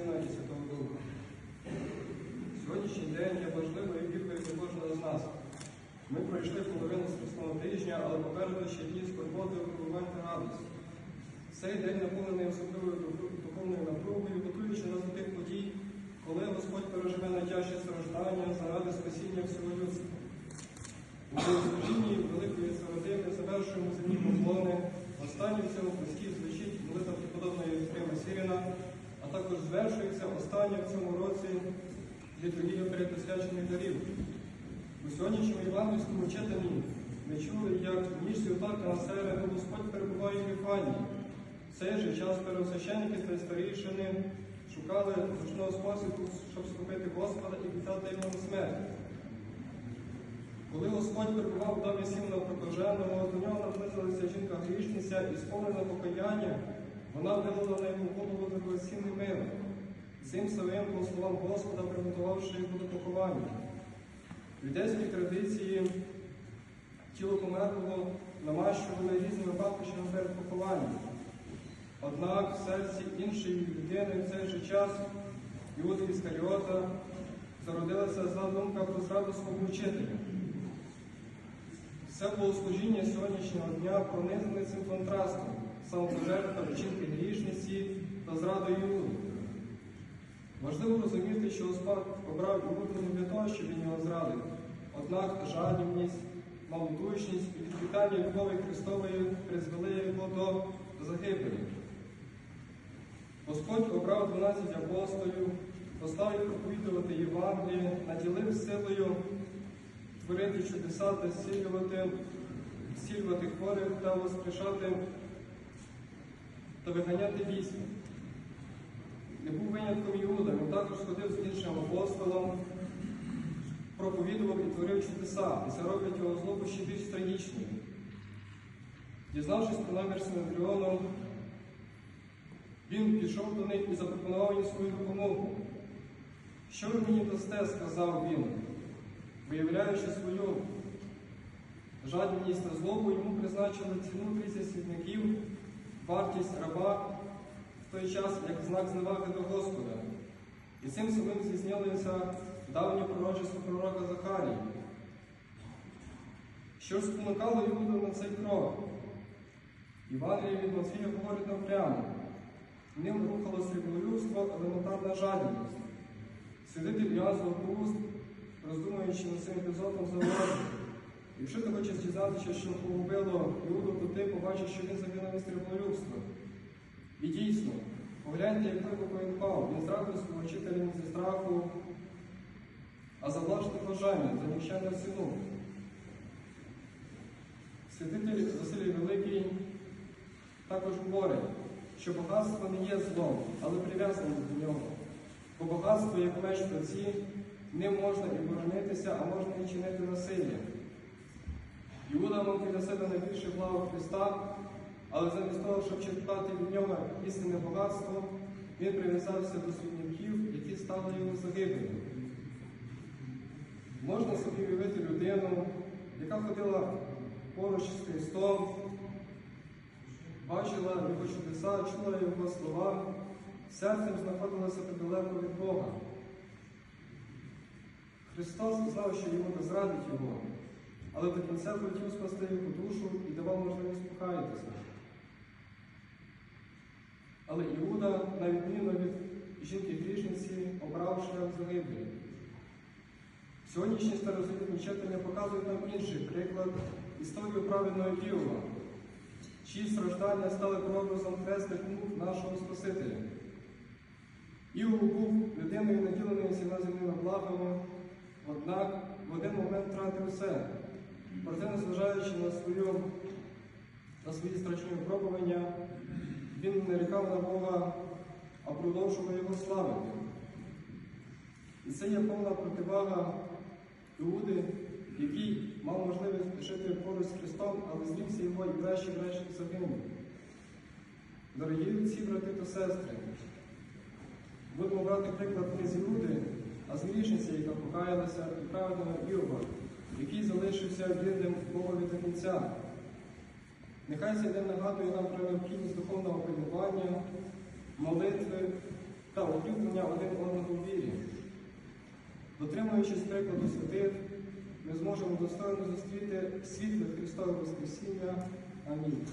Сина і Святого Духа. Сьогоднішній день є важливою вікою для кожного з нас. Ми пройшли половину страсного тижня, але попереду ще дні скорботи, випробувань та радості. Цей день наповнений особливою духовною напругою, готуючи нас до тих подій, коли Господь переживе найтяжчі страждання заради спасіння всього людства. У служінні Великої Сародини завершуємо земні поклони. Останній в цьому пості звучить молитва преподобної Єфрема Сіріна, а також звершується остання в цьому році літургія передосвячених дарів. У сьогоднішньому євангельському читанні ми чули, як ніж світарка на середу Господь перебуває в Віфанії. В цей же час первосвященники та старішини шукали зручного способу, щоб схопити Господа і віддати йому смерть. Коли Господь перебував в домі Сімона Прокаженого, до нього наблизилася жінка грішниця і сповнена покаяння, вона вилила на йому голову дорогоцінний мир. Цим самим, по словам Господа, приготувавши його до поховання. В юдейській традиції тіло померлого намащували різними пахощами перед похованням. Однак в серці іншої людини в цей же час Іуди Іскаріота зародилася зла думка про зраду свого учителя. Все богослужіння сьогоднішнього дня пронизане цим контрастом самопожертва вчинки грішниці та зради Іуди. Важливо розуміти, що Господь обрав Іуду не для того, щоб він його зрадив. Однак жадібність, малодушність і відквітання любові Христової призвели його до загибелі. Господь обрав 12 апостолів, поставив проповідувати Євангеліє, наділив силою творити чудеса та зцілювати хворих та воскрешати та виганяти вісні. Не був винятком Іуда, він також ходив з іншим апостолом, проповідував і творив чудеса, і це робить його злобу ще більш трагічною. Дізнавшись про намір Синедріону, він пішов до них і запропонував їм свою допомогу. Що ви мені дасте, сказав він, виявляючи свою жадібність та злобу, йому призначили ціну 30 світників, вартість раба в той час як знак зневаги до Господа. І цим самим здійснилося давнє пророчество пророка Захарії. Що ж спонукало Іуду на цей крок? Івангелія від Матфія говорить нам прямо. Ним рухалося риболюбство, елементарна жадібність. Святитель Іоанн Златоуст, роздумуючи над цим епізодом, зауважив, якщо ти хочеш дізнатися, що погубило Іуду, то ти побачиш, що він загинув із риболюбства. І дійсно, погляньте, як глибоко він впав. Він зрадив свого вчителя зі страху, а за власне бажання, за нікчемну ціну. Святитель Василій Великий також говорить, що багатство не є злом, але прив'язане до нього. Бо багатство, як меч в руці, ним можна і боронитися, а можна і чинити насилля. Іуда мав біля себе найбільше благо Христа, але замість того, щоб черпати від нього істинне багатство, він прив'язався до свідників, які стали йому загиблими. Можна собі уявити людину, яка ходила поруч з Христом, бачила його чудеса, чула його слова, серцем знаходилася недалеко від Бога. Христос знав, що йому не зрадить його, але до кінця хотів спасти його душу і давав можливість покаятися. Але Іуда, на відміну від жінки грішниці, обрав шлях загибелі. Сьогоднішні старозавітні читання показують нам інший приклад історію праведного Іова, чиї страждання стали прообразом хресних мук нашого Спасителя. Іов був людиною, наділеною всіма земними благами, однак в один момент втратив все. Проте, незважаючи на, свою, на свої страшні випробування, він не нарікав на Бога, а продовжував його славити. І це є повна противага Іуди, який мав можливість жити поруч з Христом, але зрівся його і врешті-врешті загинув. Дорогі отці, брати та сестри, будемо брати приклад не з Іуди, а з грішниці, яка покаялася і праведного Іова, який залишився вірним Богові до кінця. Нехай цей день нагадує нам про необхідність духовного пильнування, молитви та укріплення один одного в вірі. Дотримуючись прикладу святих, ми зможемо достойно зустріти світле Христове Воскресіння. Амінь.